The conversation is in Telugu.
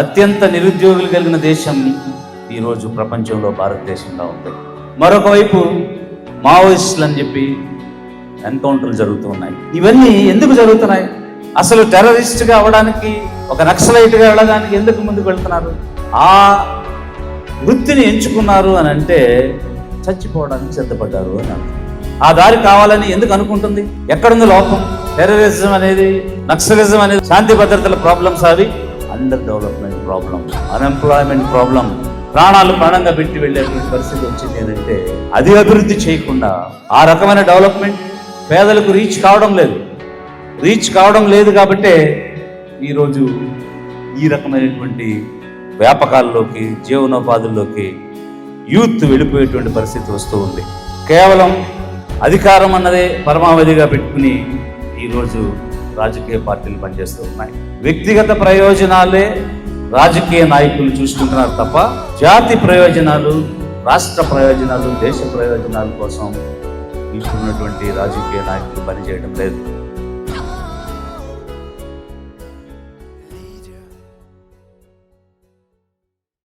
అత్యంత నిరుద్యోగులు కలిగిన దేశం ఈరోజు ప్రపంచంలో భారతదేశంగా ఉంది. మరొక వైపు మావోయిస్టులు అని చెప్పి ఎన్కౌంటర్లు జరుగుతూ ఉన్నాయి. ఇవన్నీ ఎందుకు జరుగుతున్నాయి? అసలు టెర్రరిస్ట్గా అవ్వడానికి ఒక నక్సలైట్గా వెళ్ళడానికి ఎందుకు ముందుకు వెళ్తున్నారు? ఆ వృత్తిని ఎంచుకున్నారు అని అంటే చచ్చిపోవడానికి సిద్ధపడ్డారు అని ఆ దారి కావాలని ఎందుకు అనుకుంటుంది? ఎక్కడుంది లోపం? టెర్రరిజం అనేది నక్సలిజం అనేది శాంతి భద్రతల ప్రాబ్లమ్స్ అవి under development problem unemployment problem ప్రాణాలు ప్రాణంగా పెట్టి వెళ్ళేటువంటి పరిస్థితి వచ్చింది ఏంటంటే అది అభివృద్ధి చేయకుండా ఆ రకమైన డెవలప్మెంట్ పేదలకు రీచ్ కావడం లేదు. రీచ్ కావడం లేదు కాబట్టే ఈరోజు ఈ రకమైనటువంటి వ్యాపకాల్లోకి జీవనోపాధుల్లోకి యూత్ వెళ్ళిపోయేటువంటి పరిస్థితి వస్తూ ఉంది. కేవలం అధికారం అన్నదే పరమావధిగా పెట్టుకుని ఈరోజు రాజకీయ పార్టీలు పనిచేస్తూ ఉన్నాయి. వ్యక్తిగత ప్రయోజనాలే రాజకీయ నాయకులు చూసుకుంటున్నారు తప్ప జాతి ప్రయోజనాలు రాష్ట్ర ప్రయోజనాలు దేశ ప్రయోజనాల కోసం ఇప్పుడున్నటువంటి రాజకీయ నాయకులు పనిచేయడం లేదు.